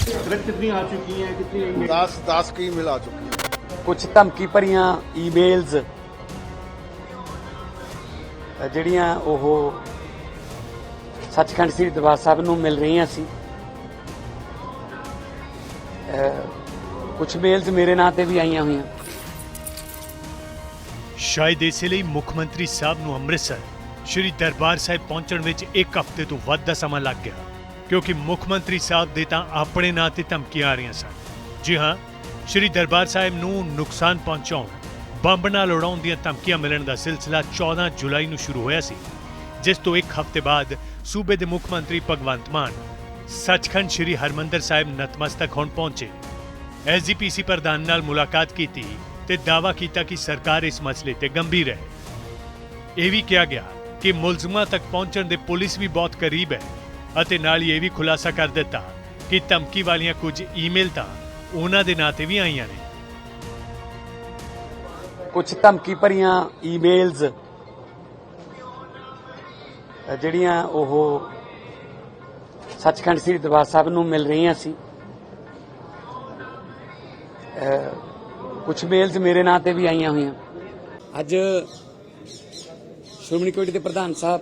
तुरंत कितनी आ चुकी हैं कितनी email- दस दस की मिल आ चुकी है ਕੁਝ ਧਮਕੀ ਭਰੀਆਂ ਈਮੇਲਸ ਜਿਹੜੀਆਂ ਉਹ ਸੱਚਖੰਡ ਸ੍ਰੀ ਦਰਬਾਰ ਸਾਹਿਬ ਨੂੰ ਮਿਲ ਰਹੀਆਂ ਸੀ ਕੁਝ ਮੇਲਸ ਮੇਰੇ ਨਾਂ ਤੇ ਵੀ ਆਈਆਂ ਹੋਈਆਂ ਸ਼ਾਇਦ ਇਸੇ ਲਈ ਮੁੱਖ ਮੰਤਰੀ ਸਾਹਿਬ ਨੂੰ ਅੰਮ੍ਰਿਤਸਰ ਸ਼੍ਰੀ ਦਰਬਾਰ ਸਾਹਿਬ ਪਹੁੰਚਣ ਵਿੱਚ ਇੱਕ ਹਫ਼ਤੇ ਤੋਂ ਵੱਧ ਦਾ ਸਮਾਂ ਲੱਗ ਗਿਆ ਕਿਉਂਕਿ ਮੁੱਖ ਮੰਤਰੀ ਸਾਹਿਬ ਦੇ ਤਾਂ ਆਪਣੇ ਨਾਂ ਤੇ ਧਮਕੀਆਂ ਆ ਰਹੀਆਂ ਸਨ। ਜੀ ਹਾਂ, ਸ਼੍ਰੀ ਦਰਬਾਰ ਸਾਹਿਬ ਨੂੰ ਨੁਕਸਾਨ ਪਹੁੰਚਾਉਣ, ਬੰਬ ਨਾਲ ਉਡਾਉਣ ਦੀਆਂ ਧਮਕੀਆਂ ਮਿਲਣ ਦਾ ਸਿਲਸਿਲਾ 14 ਜੁਲਾਈ ਨੂੰ ਸ਼ੁਰੂ ਹੋਇਆ ਸੀ, ਜਿਸ ਤੋਂ ਇੱਕ ਹਫ਼ਤੇ ਬਾਅਦ ਸੂਬੇ ਦੇ ਮੁੱਖ ਮੰਤਰੀ ਭਗਵੰਤ ਮਾਨ, ਸੱਚਖੰਡ ਸ਼੍ਰੀ ਹਰਮੰਦਰ ਸਾਹਿਬ ਨਤਮਸਤਕ ਹੋਣ ਪਹੁੰਚੇ। ਐਸਜੀਪੀਸੀ ਪ੍ਰਧਾਨ ਨਾਲ ਮੁਲਾਕਾਤ ਕੀਤੀ ਤੇ ਦਾਅਵਾ ਕੀਤਾ ਕਿ ਸਰਕਾਰ ਇਸ ਮਸਲੇ ਤੇ ਗੰਭੀਰ ਹੈ। ਇਹ ਵੀ ਕਿਹਾ ਗਿਆ ਕਿ ਮੁਲਜ਼ਮਾਂ ਤੱਕ ਪਹੁੰਚਣ ਦੇ ਪੁਲਿਸ ਵੀ ਬਹੁਤ ਕਰੀਬ ਹੈ। ਅਤੇ ਨਾਲ ਹੀ ਇਹ ਵੀ ਖੁਲਾਸਾ ਕਰ ਦਿੱਤਾ ਕਿ ਧਮਕੀ ਵਾਲੀਆਂ ਕੁਝ ਈਮੇਲ ਤਾਂ ਉਹਨਾਂ ਦੇ ਨਾਂ ਤੇ ਵੀ ਆਈਆਂ ਨੇ। ਕੁਝ ਧਮਕੀ ਭਰੀਆਂ ਈਮੇਲਸ ਜਿਹੜੀਆਂ ਉਹ ਸੱਚਖੰਡ ਸ੍ਰੀ ਦਰਬਾਰ ਸਾਹਿਬ ਨੂੰ ਮਿਲ ਰਹੀਆਂ ਸੀ। ਕੁਝ ਮੇਲਸ ਮੇਰੇ ਨਾਂ ਤੇ ਵੀ ਆਈਆਂ ਹੋਈਆਂ। ਅੱਜ ਸ਼੍ਰੋਮਣੀ ਕਮੇਟੀ ਦੇ ਪ੍ਰਧਾਨ ਸਾਹਿਬ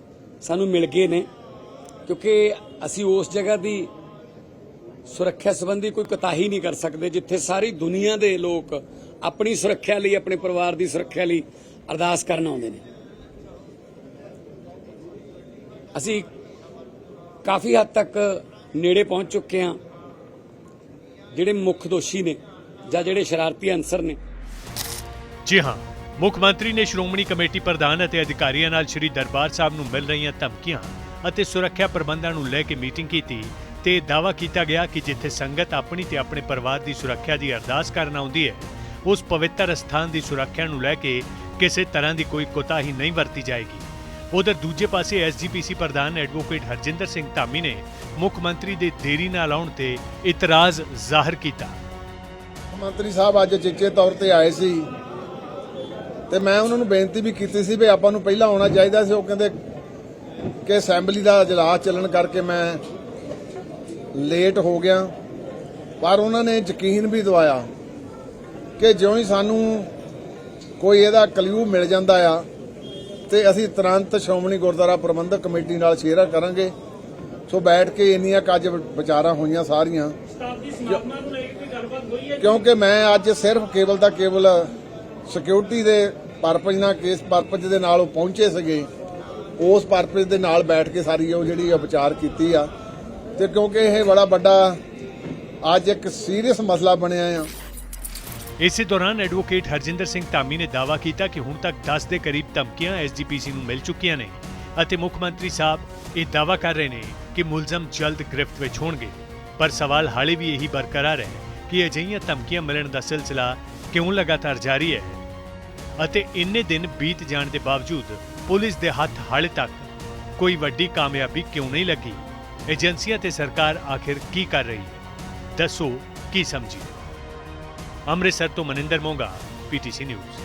ਸਾਨੂੰ ਮਿਲ ਗਏ ਨੇ, ਕਿਉਂਕਿ ਅਸੀਂ ਉਸ ਜਗ੍ਹਾ ਦੀ ਸੁਰੱਖਿਆ ਸੰਬੰਧੀ ਕੋਈ ਕਤਾਹੀ ਨਹੀਂ ਕਰ ਸਕਦੇ, ਜਿੱਥੇ ਸਾਰੀ ਦੁਨੀਆ ਦੇ ਲੋਕ ਆਪਣੀ ਸੁਰੱਖਿਆ ਲਈ, ਆਪਣੇ ਪਰਿਵਾਰ ਦੀ ਸੁਰੱਖਿਆ ਲਈ ਅਰਦਾਸ ਕਰਨ ਆਉਂਦੇ ਨੇ। ਅਸੀਂ ਕਾਫੀ ਹੱਦ ਤੱਕ ਨੇੜੇ ਪਹੁੰਚ ਚੁੱਕੇ ਹਾਂ, ਜਿਹੜੇ ਮੁੱਖ ਦੋਸ਼ੀ ਨੇ ਜਾਂ ਜਿਹੜੇ ਸ਼ਰਾਰਤੀ ਅਨਸਰ ਨੇ। ਜੀ ਹਾਂ ਮੁੱਖ ਮੰਤਰੀ ਨੇ ਸ਼੍ਰੋਮਣੀ ਕਮੇਟੀ ਪ੍ਰਧਾਨ ਅਤੇ ਅਧਿਕਾਰੀਆਂ ਨਾਲ ਸ਼੍ਰੀ ਦਰਬਾਰ ਸਾਹਿਬ ਨੂੰ ਮਿਲ ਰਹੀਆਂ ਧਮਕੀਆਂ ਅਤੇ ਸੁਰੱਖਿਆ ਪ੍ਰਬੰਧਾਂ ਨੂੰ ਲੈ ਕੇ ਮੀਟਿੰਗ ਕੀਤੀ ਤੇ ਦਾਅਵਾ ਕੀਤਾ ਗਿਆ ਕਿ ਜਿੱਥੇ ਸੰਗਤ ਆਪਣੀ ਤੇ ਆਪਣੇ ਪਰਿਵਾਰ ਦੀ ਸੁਰੱਖਿਆ ਦੀ ਅਰਦਾਸ ਕਰਨ ਆਉਂਦੀ ਹੈ, ਉਸ ਪਵਿੱਤਰ ਸਥਾਨ ਦੀ ਸੁਰੱਖਿਆ ਨੂੰ ਲੈ ਕੇ ਕਿਸੇ ਤਰ੍ਹਾਂ ਦੀ ਕੋਈ ਕੋਤਾਹੀ ਨਹੀਂ ਵਰਤੀ ਜਾਏਗੀ। ਉਧਰ ਦੂਜੇ ਪਾਸੇ ਐਸਜੀਪੀਸੀ ਪ੍ਰਧਾਨ ਐਡਵੋਕੇਟ ਹਰਜਿੰਦਰ ਸਿੰਘ ਧਾਮੀ ਨੇ ਮੁੱਖ ਮੰਤਰੀ ਦੇ ਦੇਰੀ ਨਾਲ ਆਉਣ ਤੇ ਇਤਰਾਜ਼ ਜ਼ਾਹਰ ਕੀਤਾ। ਮੰਤਰੀ ਸਾਹਿਬ ਅੱਜ ਚਿੱਚੇ ਤੌਰ ਤੇ ਆਏ ਸੀ ਤੇ ਮੈਂ ਉਹਨਾਂ ਨੂੰ ਬੇਨਤੀ ਵੀ ਕੀਤੀ ਸੀ ਵੀ ਆਪਾਂ ਨੂੰ ਪਹਿਲਾਂ ਆਉਣਾ ਚਾਹੀਦਾ ਸੀ ਉਹ ਕਹਿੰਦੇ ਕਿ ਅਸੈਂਬਲੀ ਦਾ ਇਜਲਾਸ ਚੱਲਣ ਕਰਕੇ ਮੈਂ ਲੇਟ ਹੋ ਗਿਆ। ਪਰ ਉਹਨਾਂ ਨੇ ਯਕੀਨ ਵੀ ਦਵਾਇਆ ਕਿ ਜਿਉਂ ਹੀ ਸਾਨੂੰ ਕੋਈ ਇਹਦਾ ਕਲਿਊ ਮਿਲ ਜਾਂਦਾ ਆ ਤੇ ਅਸੀਂ ਤੁਰੰਤ ਸ਼੍ਰੋਮਣੀ ਗੁਰਦੁਆਰਾ ਪ੍ਰਬੰਧਕ ਕਮੇਟੀ ਨਾਲ ਸ਼ੇਅਰ ਕਰਾਂਗੇ। ਸੋ ਬੈਠ ਕੇ ਇੰਨੀਆਂ ਕੁ ਅੱਜ ਵਿਚਾਰਾਂ ਹੋਈਆਂ ਸਾਰੀਆਂ। ਕਿਉਂਕਿ ਮੈਂ ਅੱਜ ਸਿਰਫ ਕੇਵਲ ਦਾ ਕੇਵਲ ਸਿਕਿਉਰਿਟੀ ਦੇ ਪਰਪਸ ਨਾਲ ਕੇਸ ਪਰਪਸ ਦੇ ਨਾਲ ਉਹ ਪਹੁੰਚੇ ਸੀਗੇ। ਉਸ ਪਰਪਸ ਦੇ ਨਾਲ ਬੈਠ ਕੇ ਸਾਰੀ ਉਹ ਜਿਹੜੀ ਵਿਚਾਰ ਕੀਤੀ ਆ। ਤੇ ਕਿਉਂਕਿ ਇਹ ਬੜਾ ਵੱਡਾ ਅੱਜ ਇੱਕ ਸੀਰੀਅਸ ਮਸਲਾ ਬਣਿਆ ਆ। ਇਸੇ ਦੌਰਾਨ ਐਡਵੋਕੇਟ ਹਰਜਿੰਦਰ ਸਿੰਘ ਧਾਮੀ ਨੇ ਦਾਅਵਾ ਕੀਤਾ ਕਿ ਹੁਣ ਤੱਕ 10 ਦੇ ਕਰੀਬ ਧਮਕੀਆਂ ਐਸਜੀਪੀਸੀ ਨੂੰ ਮਿਲ ਚੁੱਕੀਆਂ ਨੇ ਅਤੇ ਮੁੱਖ ਮੰਤਰੀ ਸਾਹਿਬ ਇਹ ਦਾਅਵਾ ਕਰ ਰਹੇ ਨੇ ਕਿ ਮੁਲਜ਼ਮ ਜਲਦ ਗ੍ਰਿਫਤ ਵਿੱਚ ਹੋਣਗੇ। ਪਰ ਸਵਾਲ ਹਾਲੇ ਵੀ ਇਹੀ ਬਰਕਰਾਰ ਹੈ ਕਿ ਅਜਿਹੀਆਂ ਧਮਕੀਆਂ ਮਿਲਣ ਦਾ ਸਿਲਸਿਲਾ ਕਿਉਂ ਲਗਾਤਾਰ ਜਾਰੀ ਹੈ? ਅਤੇ ਇੰਨੇ ਦਿਨ ਬੀਤ ਜਾਣ ਦੇ ਬਾਵਜੂਦ ਪੁਲਿਸ ਦੇ ਹੱਥ ਹਾਲੇ ਤੱਕ ਕੋਈ ਵੱਡੀ ਕਾਮਯਾਬੀ ਕਿਉਂ ਨਹੀਂ ਲੱਗੀ? ਏਜੰਸੀਆਂ ਤੇ ਸਰਕਾਰ ਆਖਿਰ ਕੀ ਕਰ ਰਹੀ ਹੈ? ਦੱਸੋ, ਕੀ ਸਮਝੀ? ਅੰਮ੍ਰਿਤਸਰ ਤੋਂ ਮਨਿੰਦਰ ਮੋਂਗਾ ਪੀਟੀਸੀ ਨਿਊਜ਼।